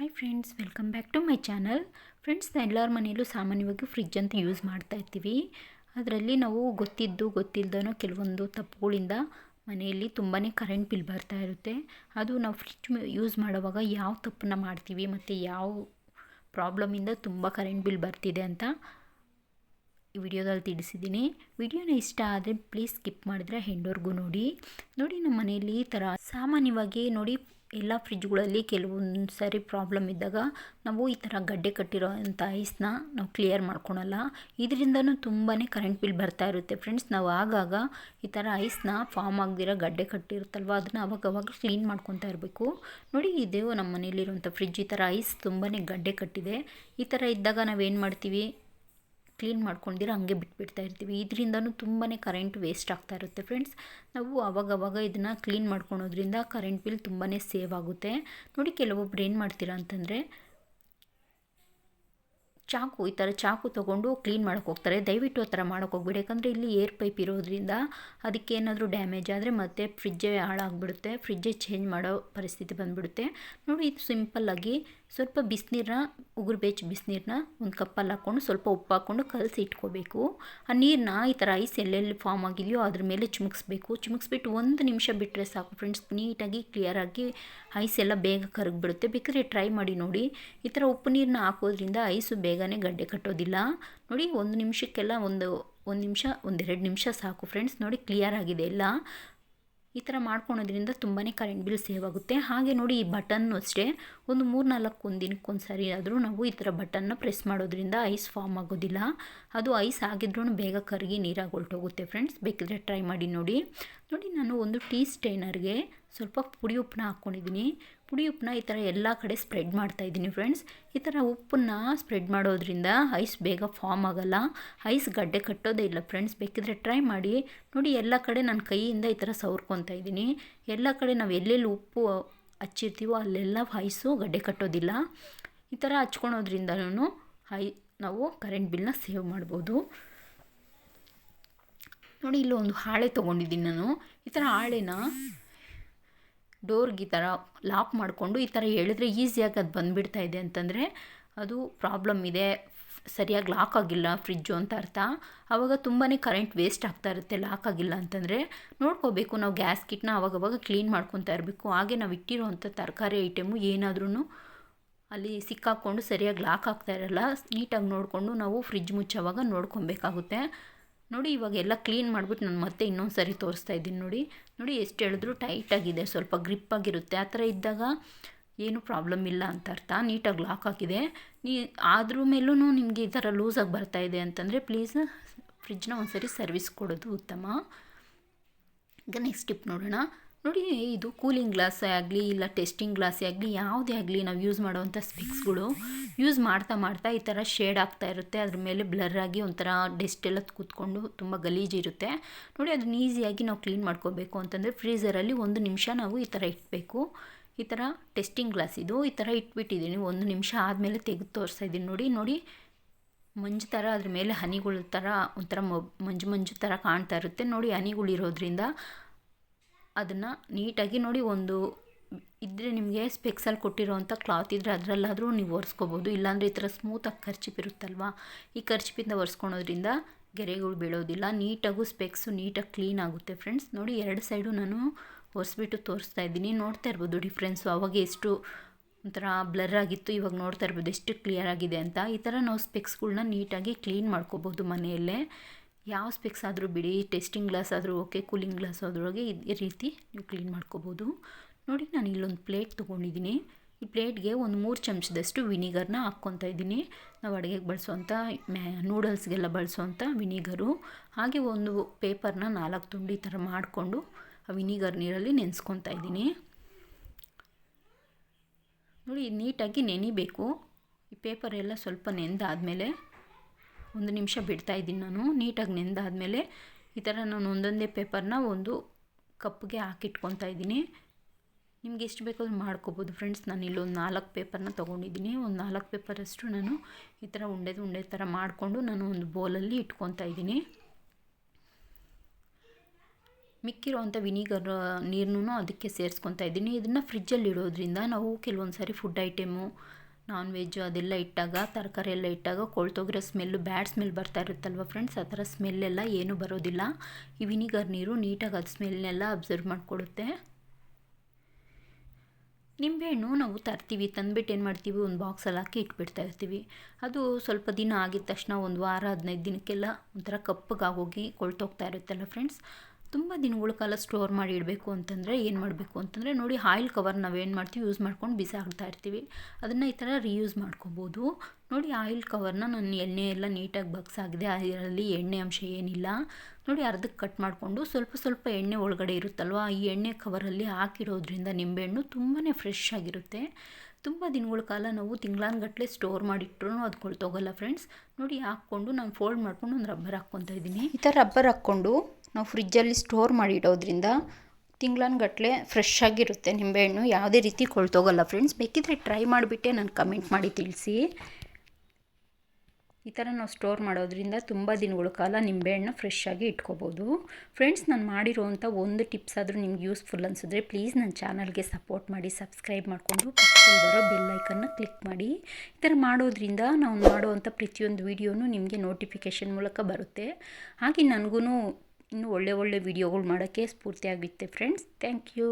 Hi friends welcome back to my channel friends ಎಲ್ಲರ ಮನೆಯಲ್ಲೂ ಸಾಮಾನ್ಯವಾಗಿ ಫ್ರಿಜ್ ಅಂತ ಯೂಸ್ ಮಾಡ್ತಾ ಇರ್ತೀವಿ. ಅದರಲ್ಲಿ ನಾವು ಗೊತ್ತಿದ್ದು ಗೊತ್ತಿಲ್ಲದನೋ ಕೆಲವೊಂದು ತಪ್ಪುಗಳಿಂದ ಮನೆಯಲ್ಲಿ ತುಂಬಾ ಕರೆಂಟ್ ಬಿಲ್ ಬರ್ತಾ ಇರುತ್ತೆ. ಅದು ನಾವು ಫ್ರಿಜ್ ಯೂಸ್ ಮಾಡುವಾಗ ಯಾವ ತಪ್ಪನ್ನ ಮಾಡ್ತೀವಿ ಮತ್ತು ಯಾವ ಪ್ರಾಬ್ಲಮಿಂದ ತುಂಬ ಕರೆಂಟ್ ಬಿಲ್ ಬರ್ತಿದೆ ಅಂತ ಈ ವಿಡಿಯೋದಲ್ಲಿ ತಿಳಿಸಿದ್ದೀನಿ. ವಿಡಿಯೋನ ಇಷ್ಟ ಆದರೆ ಪ್ಲೀಸ್ ಸ್ಕಿಪ್ ಮಾಡಿದ್ರೆ ಹೆಂಡೋರ್ಗೂ ನೋಡಿ. ನೋಡಿ ನಮ್ಮ ಮನೆಯಲ್ಲಿ ಈ ಥರ ಸಾಮಾನ್ಯವಾಗಿ ನೋಡಿ ಎಲ್ಲ ಫ್ರಿಜ್ಗಳಲ್ಲಿ ಕೆಲವೊಂದು ಸಾರಿ ಪ್ರಾಬ್ಲಮ್ ಇದ್ದಾಗ ನಾವು ಈ ಥರ ಗಡ್ಡೆ ಕಟ್ಟಿರೋ ಅಂಥ ಐಸ್ನ ನಾವು ಕ್ಲಿಯರ್ ಮಾಡ್ಕೊಳಲ್ಲ. ಇದರಿಂದನೂ ತುಂಬಾ ಕರೆಂಟ್ ಬಿಲ್ ಬರ್ತಾ ಇರುತ್ತೆ ಫ್ರೆಂಡ್ಸ್. ನಾವು ಆಗಾಗ ಈ ಥರ ಐಸ್ನ ಫಾರ್ಮ್ ಆಗದಿರೋ ಗಡ್ಡೆ ಕಟ್ಟಿರುತ್ತಲ್ವ, ಅದನ್ನ ಅವಾಗವಾಗ ಕ್ಲೀನ್ ಮಾಡ್ಕೊತಾ ಇರಬೇಕು. ನೋಡಿ ಇದು ನಮ್ಮ ಮನೇಲಿರುವಂಥ ಫ್ರಿಜ್ ಈ ಥರ ಐಸ್ ತುಂಬಾ ಗಡ್ಡೆ ಕಟ್ಟಿದೆ. ಈ ಥರ ಇದ್ದಾಗ ನಾವೇನು ಮಾಡ್ತೀವಿ? ಕ್ಲೀನ್ ಮಾಡ್ಕೊಂಡಿರೋ ಹಂಗೆ ಬಿಟ್ಬಿಡ್ತಾ ಇರ್ತೀವಿ. ಇದರಿಂದನೂ ತುಂಬಾ ಕರೆಂಟ್ ವೇಸ್ಟ್ ಆಗ್ತಾ ಇರುತ್ತೆ ಫ್ರೆಂಡ್ಸ್ ನಾವು ಅವಾಗವಾಗ ಇದನ್ನು ಕ್ಲೀನ್ ಮಾಡ್ಕೊಳೋದ್ರಿಂದ ಕರೆಂಟ್ ಬಿಲ್ ತುಂಬಾ ಸೇವ್ ಆಗುತ್ತೆ. ನೋಡಿ ಕೆಲವೊಬ್ರು ಏನು ಮಾಡ್ತೀರಾ ಅಂತಂದರೆ, ಚಾಕು, ಈ ಥರ ಚಾಕು ತೊಗೊಂಡು ಕ್ಲೀನ್ ಮಾಡೋಕ್ಕೆ ಹೋಗ್ತಾರೆ. ದಯವಿಟ್ಟು ಆ ಥರ ಮಾಡೋಕ್ಕೆ ಹೋಗ್ಬೇಡಿ. ಯಾಕಂದರೆ ಇಲ್ಲಿ ಏರ್ ಪೈಪ್ ಇರೋದ್ರಿಂದ ಅದಕ್ಕೆ ಏನಾದರೂ ಡ್ಯಾಮೇಜ್ ಆದರೆ ಮತ್ತೆ ಫ್ರಿಜ್ಜೇ ಹಾಳಾಗ್ಬಿಡುತ್ತೆ. ಫ್ರಿಜ್ಜೇ ಚೇಂಜ್ ಮಾಡೋ ಪರಿಸ್ಥಿತಿ ಬಂದುಬಿಡುತ್ತೆ. ನೋಡಿ ಇದು ಸಿಂಪಲ್ಲಾಗಿ ಸ್ವಲ್ಪ ಬಿಸಿನೀರನ್ನ ಉಗುರು ಬೆಚ್ಚ ಬಿಸಿನೀರನ್ನ ಒಂದು ಕಪ್ಪಲ್ಲಿ ಹಾಕ್ಕೊಂಡು ಸ್ವಲ್ಪ ಉಪ್ಪು ಹಾಕ್ಕೊಂಡು ಕಲಸಿ ಇಟ್ಕೋಬೇಕು. ಆ ನೀರನ್ನ ಈ ಥರ ಐಸ್ ಎಲ್ಲೆಲ್ಲಿ ಫಾರ್ಮ್ ಆಗಿದೆಯೋ ಅದ್ರ ಮೇಲೆ ಚಿಮುಕ್ಸ್ಬೇಕು. ಚಿಮುಕ್ಸ್ಬಿಟ್ಟು ಒಂದು ನಿಮಿಷ ಬಿಟ್ಟರೆ ಸಾಕು ಫ್ರೆಂಡ್ಸ್, ನೀಟಾಗಿ ಕ್ಲಿಯರಾಗಿ ಐಸ್ ಎಲ್ಲ ಬೇಗ ಕರಗಿಬಿಡುತ್ತೆ. ಬೇಕಾದ್ರೆ ಟ್ರೈ ಮಾಡಿ ನೋಡಿ. ಈ ಥರ ಉಪ್ಪು ನೀರನ್ನ ಹಾಕೋದ್ರಿಂದ ಐಸು ಬೇಗನೆ ಗಡ್ಡೆ ಕಟ್ಟೋದಿಲ್ಲ. ನೋಡಿ, ಒಂದು ನಿಮಿಷಕ್ಕೆಲ್ಲ ಒಂದು ಒಂದು ನಿಮಿಷ ಒಂದೆರಡು ನಿಮಿಷ ಸಾಕು ಫ್ರೆಂಡ್ಸ್. ನೋಡಿ, ಕ್ಲಿಯರ್ ಆಗಿದೆ ಎಲ್ಲ. ಈ ಥರ ಮಾಡ್ಕೊಳೋದ್ರಿಂದ ತುಂಬಾ ಕರೆಂಟ್ ಬಿಲ್ ಸೇವ್ ಆಗುತ್ತೆ. ಹಾಗೆ ನೋಡಿ ಈ ಬಟನ್ನು ಅಷ್ಟೇ, ಒಂದು ಮೂರು ನಾಲ್ಕು ಒಂದು ದಿನಕ್ಕೊಂದು ಸರಿ ಆದರೂ ನಾವು ಈ ಥರ ಬಟನ್ನ ಪ್ರೆಸ್ ಮಾಡೋದ್ರಿಂದ ಐಸ್ ಫಾರ್ಮ್ ಆಗೋದಿಲ್ಲ. ಅದು ಐಸ್ ಆಗಿದ್ರೂ ಬೇಗ ಕರಗಿ ನೀರಾಗಿ ಹೊರಟೋಗುತ್ತೆ ಫ್ರೆಂಡ್ಸ್ ಬೇಕಿದ್ರೆ ಟ್ರೈ ಮಾಡಿ ನೋಡಿ. ನೋಡಿ ನಾನು ಒಂದು ಟೀ ಸ್ಟೈನರ್ಗೆ ಸ್ವಲ್ಪ ಪುಡಿ ಉಪ್ಪನ್ನ ಹಾಕ್ಕೊಂಡಿದ್ದೀನಿ. ಪುಡಿ ಉಪ್ಪನ್ನ ಈ ಥರ ಎಲ್ಲ ಕಡೆ ಸ್ಪ್ರೆಡ್ ಮಾಡ್ತಾಯಿದ್ದೀನಿ ಫ್ರೆಂಡ್ಸ್ ಈ ಥರ ಉಪ್ಪನ್ನ ಸ್ಪ್ರೆಡ್ ಮಾಡೋದ್ರಿಂದ ಐಸ್ ಬೇಗ ಫಾರ್ಮ್ ಆಗೋಲ್ಲ. ಐಸ್ ಗಡ್ಡೆ ಕಟ್ಟೋದೇ ಇಲ್ಲ ಫ್ರೆಂಡ್ಸ್ ಬೇಕಿದ್ರೆ ಟ್ರೈ ಮಾಡಿ. ನೋಡಿ ಎಲ್ಲ ಕಡೆ ನನ್ನ ಕೈಯಿಂದ ಈ ಥರ ಸವರ್ಕೊತಾ ಇದ್ದೀನಿ. ಎಲ್ಲ ಕಡೆ ನಾವು ಎಲ್ಲೆಲ್ಲಿ ಉಪ್ಪು ಹಚ್ಚಿರ್ತೀವೋ ಅಲ್ಲೆಲ್ಲ ಐಸು ಗಡ್ಡೆ ಕಟ್ಟೋದಿಲ್ಲ. ಈ ಥರ ಹಚ್ಕೊಳೋದ್ರಿಂದನೂ ಹೈ, ನಾವು ಕರೆಂಟ್ ಬಿಲ್ನ ಸೇವ್ ಮಾಡ್ಬೋದು. ನೋಡಿ ಇಲ್ಲಿ ಒಂದು ಹಾಳೆ ತೊಗೊಂಡಿದ್ದೀನಿ ನಾನು. ಈ ಥರ ಹಾಳೆನ ಡೋರ್ಗೆ ಈ ಥರ ಲಾಕ್ ಮಾಡಿಕೊಂಡು ಈ ಥರ ಹೇಳಿದ್ರೆ ಈಸಿಯಾಗಿ ಅದು ಬಂದುಬಿಡ್ತಾ ಇದೆ ಅಂತಂದರೆ ಅದು ಪ್ರಾಬ್ಲಮ್ ಇದೆ. ಸರಿಯಾಗಿ ಲಾಕ್ ಆಗಿಲ್ಲ ಫ್ರಿಜ್ಜು ಅಂತ ಅರ್ಥ. ಆವಾಗ ತುಂಬಾ ಕರೆಂಟ್ ವೇಸ್ಟ್ ಆಗ್ತಾ ಇರುತ್ತೆ, ಲಾಕ್ ಆಗಿಲ್ಲ ಅಂತಂದರೆ. ನೋಡ್ಕೋಬೇಕು ನಾವು ಗ್ಯಾಸ್ ಕಿಟ್ನ ಆವಾಗವಾಗ ಕ್ಲೀನ್ ಮಾಡ್ಕೊತಾ ಇರಬೇಕು. ಹಾಗೆ ನಾವು ಇಟ್ಟಿರೋವಂಥ ತರಕಾರಿ ಐಟಮು ಏನಾದ್ರೂ ಅಲ್ಲಿ ಸಿಕ್ಕಾಕ್ಕೊಂಡು ಸರಿಯಾಗಿ ಲಾಕ್ ಆಗ್ತಾ ಇರಲ್ಲ. ನೀಟಾಗಿ ನೋಡಿಕೊಂಡು ನಾವು ಫ್ರಿಜ್ ಮುಚ್ಚೋವಾಗ ನೋಡ್ಕೊಬೇಕಾಗುತ್ತೆ. ನೋಡಿ, ಇವಾಗ ಎಲ್ಲ ಕ್ಲೀನ್ ಮಾಡಿಬಿಟ್ಟು ನಾನು ಮತ್ತೆ ಇನ್ನೊಂದು ಸರಿ ತೋರಿಸ್ತಾ ಇದ್ದೀನಿ ನೋಡಿ. ನೋಡಿ, ಎಷ್ಟು ಹೇಳಿದ್ರು ಟೈಟಾಗಿದೆ ಸ್ವಲ್ಪ ಗ್ರಿಪ್ ಆಗಿರುತ್ತೆ. ಆ ಥರ ಇದ್ದಾಗ ಏನು ಪ್ರಾಬ್ಲಮ್ ಇಲ್ಲ ಅಂತ ಅರ್ಥ. ನೀಟಾಗಿ ಲಾಕ್ ಹಾಕಿದೆ. ನೀ, ಆದ್ರ ಮೇಲೂ ನಿಮಗೆ ಈ ಥರ ಲೂಸಾಗಿ ಬರ್ತಾ ಇದೆ ಅಂತಂದರೆ ಪ್ಲೀಸ್ ಫ್ರಿಜ್ನ ಒಂದು ಸರಿ ಸರ್ವಿಸ್ ಕೊಡೋದು ಉತ್ತಮ. ಈಗ ನೆಕ್ಸ್ಟ್ ಟಿಪ್ ನೋಡೋಣ. ನೋಡಿ, ಇದು ಕೂಲಿಂಗ್ ಗ್ಲಾಸೇ ಆಗಲಿ, ಇಲ್ಲ ಟೆಸ್ಟಿಂಗ್ ಗ್ಲಾಸೇ ಆಗಲಿ, ಯಾವುದೇ ಆಗಲಿ ನಾವು ಯೂಸ್ ಮಾಡೋವಂಥ ಸ್ಪಿಕ್ಸ್ಗಳು ಯೂಸ್ ಮಾಡ್ತಾ ಮಾಡ್ತಾ ಈ ಥರ ಶೇಡ್ ಆಗ್ತಾ ಇರುತ್ತೆ. ಅದ್ರ ಮೇಲೆ ಬ್ಲರ್ ಆಗಿ ಒಂಥರ ಡೆಸ್ಟ್ ಎಲ್ಲ ಕೂತ್ಕೊಂಡು ತುಂಬ ಗಲೀಜಿರುತ್ತೆ ನೋಡಿ, ಅದನ್ನ ಈಸಿಯಾಗಿ ನಾವು ಕ್ಲೀನ್ ಮಾಡ್ಕೋಬೇಕು ಅಂತಂದರೆ ಫ್ರೀಝರಲ್ಲಿ ಒಂದು ನಿಮಿಷ ನಾವು ಈ ಥರ ಇಡಬೇಕು ಈ ಥರ ಟೆಸ್ಟಿಂಗ್ ಗ್ಲಾಸ್ ಇದು. ಈ ಥರ ಇಟ್ಬಿಟ್ಟಿದ್ದೀನಿ ಒಂದು ನಿಮಿಷ ಆದಮೇಲೆ ತೆಗೆದು ತೋರಿಸ್ತಾ ಇದ್ದೀನಿ ನೋಡಿ ನೋಡಿ. ಮಂಜು ಥರ ಅದ್ರ ಮೇಲೆ ಹನಿಗಳ ಥರ ಒಂಥರ ಮಂಜು ಮಂಜು ಥರ ಕಾಣ್ತಾ ಇರುತ್ತೆ. ನೋಡಿ, ಹನಿಗಳಿರೋದ್ರಿಂದ ಅದನ್ನು ನೀಟಾಗಿ ನೋಡಿ ಒಂದು ಇದ್ದರೆ ನಿಮಗೆ ಸ್ಪೆಕ್ಸಲ್ಲಿ ಕೊಟ್ಟಿರೋವಂಥ ಕ್ಲಾತ್ ಇದ್ದರೆ ಅದರಲ್ಲಾದರೂ ನೀವು ಒರೆಸ್ಕೋಬೋದು. ಇಲ್ಲಾಂದರೆ ಈ ಥರ ಸ್ಮೂತಾಗಿ ಖರ್ಚಿಪ್ ಇರುತ್ತಲ್ವಾ? ಈ ಖರ್ಚಿಪಿಂದ ಒರೆಸ್ಕೊಳೋದ್ರಿಂದ ಗೆರೆಗಳು ಬೀಳೋದಿಲ್ಲ. ನೀಟಾಗೂ ಸ್ಪೆಕ್ಸು ನೀಟಾಗಿ ಕ್ಲೀನ್ ಆಗುತ್ತೆ ಫ್ರೆಂಡ್ಸ್ ನೋಡಿ ಎರಡು ಸೈಡು ನಾನು ಒರೆಸ್ಬಿಟ್ಟು ತೋರಿಸ್ತಾ ಇದ್ದೀನಿ. ನೋಡ್ತಾ ಇರ್ಬೋದು ಡಿಫ್ರೆನ್ಸು ಅವಾಗ ಎಷ್ಟು ಒಂಥರ ಬ್ಲರ್ ಆಗಿತ್ತು, ಇವಾಗ ನೋಡ್ತಾ ಇರ್ಬೋದು ಎಷ್ಟು ಕ್ಲಿಯರ್ ಆಗಿದೆ ಅಂತ. ಈ ಥರ ನಾವು ಸ್ಪೆಕ್ಸ್ಗಳನ್ನ ನೀಟಾಗಿ ಕ್ಲೀನ್ ಮಾಡ್ಕೋಬೋದು ಮನೆಯಲ್ಲೇ. ಯಾವ ಸ್ಪೆಕ್ಸ್ ಆದರೂ ಬಿಡಿ, ಟೆಸ್ಟಿಂಗ್ ಗ್ಲಾಸ್ ಆದರೂ ಓಕೆ, ಕೂಲಿಂಗ್ ಗ್ಲಾಸ್ ಆದ್ರೊಳಗೆ ಈ ರೀತಿ ನೀವು ಕ್ಲೀನ್ ಮಾಡ್ಕೋಬೋದು. ನೋಡಿ ನಾನು ಇಲ್ಲೊಂದು ಪ್ಲೇಟ್ ತೊಗೊಂಡಿದ್ದೀನಿ. ಈ ಪ್ಲೇಟ್ಗೆ ಒಂದು ಮೂರು ಚಮಚದಷ್ಟು ವಿನಿಗರ್ನ ಹಾಕ್ಕೊತಾ ಇದ್ದೀನಿ. ನಾವು ಅಡುಗೆಗೆ ಬಳಸೋವಂಥ ಮ್ಯಾ ನೂಡಲ್ಸ್ಗೆಲ್ಲ ಬಳಸೋವಂಥ ವಿನಿಗರು. ಹಾಗೆ ಒಂದು ಪೇಪರ್ನ ನಾಲ್ಕು ತುಂಡಿ ಥರ ಮಾಡಿಕೊಂಡು ಆ ವಿನಿಗರ್ ನೀರಲ್ಲಿ ನೆನೆಸ್ಕೊತಾ ಇದ್ದೀನಿ. ನೋಡಿ, ನೀಟಾಗಿ ನೆನಿಬೇಕು. ಈ ಪೇಪರ್ ಎಲ್ಲ ಸ್ವಲ್ಪ ನೆಂದಾದಮೇಲೆ ಒಂದು ನಿಮಿಷ ಬಿಡ್ತಾ ಇದ್ದೀನಿ ನಾನು. ನೀಟಾಗಿ ನೆಂದಾದಮೇಲೆ ಈ ಥರ ನಾನು ಒಂದೊಂದೇ ಪೇಪರ್ನ ಒಂದು ಕಪ್ಗೆ ಹಾಕಿಟ್ಕೊತಾ ಇದ್ದೀನಿ. ನಿಮ್ಗೆ ಎಷ್ಟು ಬೇಕಾದ್ರೂ ಮಾಡ್ಕೋಬೋದು ಫ್ರೆಂಡ್ಸ್. ನಾನು ಇಲ್ಲೊಂದು ನಾಲ್ಕು ಪೇಪರ್ನ ತೊಗೊಂಡಿದ್ದೀನಿ. ಒಂದು ನಾಲ್ಕು ಪೇಪರಷ್ಟು ನಾನು ಈ ಥರ ಉಂಡೆದು ಉಂಡೆ ಥರ ಮಾಡಿಕೊಂಡು ನಾನು ಒಂದು ಬೌಲಲ್ಲಿ ಇಟ್ಕೊತಾ ಇದ್ದೀನಿ. ಮಿಕ್ಕಿರೋವಂಥ ವಿನಿಗರ್ ನೀರನ್ನೂ ಅದಕ್ಕೆ ಸೇರಿಸ್ಕೊತಾ ಇದ್ದೀನಿ. ಇದನ್ನು ಫ್ರಿಜ್ಜಲ್ಲಿ ಇಡೋದ್ರಿಂದ ನಾವು ಕೆಲವೊಂದು ಸಾರಿ ಫುಡ್ ಐಟಮು ನಾನ್ ವೆಜ್ ಅದೆಲ್ಲ ಇಟ್ಟಾಗ, ತರಕಾರಿ ಎಲ್ಲ ಇಟ್ಟಾಗ ಕೊಳ್ತೋಗಿರೋ ಸ್ಮೆಲ್ಲು ಬ್ಯಾಡ್ ಸ್ಮೆಲ್ ಬರ್ತಾ ಇರುತ್ತಲ್ವ ಫ್ರೆಂಡ್ಸ್ ಆ ಥರ ಸ್ಮೆಲ್ಲೆಲ್ಲ ಏನೂ ಬರೋದಿಲ್ಲ. ಈ ವಿನಿಗರ್ ನೀರು ನೀಟಾಗಿ ಅದು ಸ್ಮೆಲ್ನೆಲ್ಲ ಅಬ್ಸರ್ವ್ ಮಾಡಿಕೊಡುತ್ತೆ ನಿಂಬೆಹಣ್ಣು ನಾವು ತರ್ತೀವಿ, ತಂದುಬಿಟ್ಟು ಏನು ಮಾಡ್ತೀವಿ? ಒಂದು ಬಾಕ್ಸಲ್ಲಿ ಹಾಕಿ ಇಟ್ಬಿಡ್ತಾ ಇರ್ತೀವಿ. ಅದು ಸ್ವಲ್ಪ ದಿನ ಆಗಿದ ತಕ್ಷಣ ಒಂದು ವಾರ, ಹದಿನೈದು ದಿನಕ್ಕೆಲ್ಲ ಒಂಥರ ಕಪ್ಪಗಾಗೋಗಿ ಕೊಳ್ತೋಗ್ತಾ ಇರುತ್ತಲ್ಲ ಫ್ರೆಂಡ್ಸ್ ತುಂಬ ದಿನಗಳ ಕಾಲ ಸ್ಟೋರ್ ಮಾಡಿ ಇಡಬೇಕು ಅಂತಂದರೆ ಏನು ಮಾಡಬೇಕು ಅಂತಂದರೆ ನೋಡಿ ಆಯಿಲ್ ಕವರ್ ನಾವೇನು ಮಾಡ್ತೀವಿ ಯೂಸ್ ಮಾಡ್ಕೊಂಡು ಬಿಸಾಕ್ತಾ ಇರ್ತೀವಿ. ಅದನ್ನು ಈ ಥರ ರೀಯೂಸ್ ಮಾಡ್ಕೋಬೋದು. ನೋಡಿ ಆಯಿಲ್ ಕವರ್ನ ನಾನು ಎಣ್ಣೆ ಎಲ್ಲ ನೀಟಾಗಿ ಬಗ್ಸಾಗಿದೆ ಅದರಲ್ಲಿ ಎಣ್ಣೆ ಅಂಶ ಏನಿಲ್ಲ. ನೋಡಿ ಅರ್ಧಕ್ಕೆ ಕಟ್ ಮಾಡಿಕೊಂಡು ಸ್ವಲ್ಪ ಸ್ವಲ್ಪ ಎಣ್ಣೆ ಒಳಗಡೆ ಇರುತ್ತಲ್ವ, ಈ ಎಣ್ಣೆ ಕವರಲ್ಲಿ ಹಾಕಿರೋದ್ರಿಂದ ನಿಂಬೆಹಣ್ಣು ತುಂಬಾ ಫ್ರೆಶ್ ಆಗಿರುತ್ತೆ. ತುಂಬ ದಿನಗಳ ಕಾಲ ನಾವು ತಿಂಗಳಾನ್ಗಟ್ಟಲೆ ಸ್ಟೋರ್ ಮಾಡಿಟ್ರೂ ಅದು ಕೊಳ್ತೋಗಲ್ಲ ಫ್ರೆಂಡ್ಸ್ ನೋಡಿ ಹಾಕ್ಕೊಂಡು ನಾನು ಫೋಲ್ಡ್ ಮಾಡ್ಕೊಂಡು ಒಂದು ರಬ್ಬರ್ ಹಾಕ್ಕೊತಾ ಇದ್ದೀನಿ. ಈ ಥರ ರಬ್ಬರ್ ಹಾಕ್ಕೊಂಡು ನಾವು ಫ್ರಿಜ್ಜಲ್ಲಿ ಸ್ಟೋರ್ ಮಾಡಿ ಇಡೋದ್ರಿಂದ ತಿಂಗಳಾನ್ಗಟ್ಟಲೆ ಫ್ರೆಶ್ ಆಗಿರುತ್ತೆ ನಿಂಬೆಹಣ್ಣು ಯಾವುದೇ ರೀತಿ ಕೊಳ್ತೋಗಲ್ಲ ಫ್ರೆಂಡ್ಸ್ ಬೇಕಿದ್ರೆ ಟ್ರೈ ಮಾಡಿಬಿಟ್ಟೆ ನಾನು ಕಮೆಂಟ್ ಮಾಡಿ ತಿಳಿಸಿ. ಈ ಥರ ನಾವು ಸ್ಟೋರ್ ಮಾಡೋದ್ರಿಂದ ತುಂಬ ದಿನಗಳ ಕಾಲ ನಿಂಬೆಹಣ್ಣು ಫ್ರೆಶ್ ಆಗಿ ಇಟ್ಕೋಬೋದು. ಫ್ರೆಂಡ್ಸ್ ನಾನು ಮಾಡಿರೋವಂಥ ಒಂದು ಟಿಪ್ಸ್ ಆದರೂ ನಿಮ್ಗೆ ಯೂಸ್ಫುಲ್ ಅನಿಸಿದ್ರೆ ಪ್ಲೀಸ್ ನನ್ನ ಚಾನಲ್ಗೆ ಸಪೋರ್ಟ್ ಮಾಡಿ ಸಬ್ಸ್ಕ್ರೈಬ್ ಮಾಡಿಕೊಂಡು ಪಕ್ಕದಲ್ಲಿ ಬರೋ ಬೆಲ್ಲೈಕನ್ನ ಕ್ಲಿಕ್ ಮಾಡಿ. ಈ ಥರ ಮಾಡೋದ್ರಿಂದ ನಾವು ಮಾಡುವಂಥ ಪ್ರತಿಯೊಂದು ವೀಡಿಯೋನು ನಿಮಗೆ ನೋಟಿಫಿಕೇಷನ್ ಮೂಲಕ ಬರುತ್ತೆ. ಹಾಗೆ ನನಗೂ ಇನ್ನೂ ಒಳ್ಳೆ ಒಳ್ಳೆ ವೀಡಿಯೋಗಳು ಮಾಡೋಕ್ಕೆ ಸ್ಫೂರ್ತಿಯಾಗುತ್ತೆ ಫ್ರೆಂಡ್ಸ್ ಥ್ಯಾಂಕ್ ಯು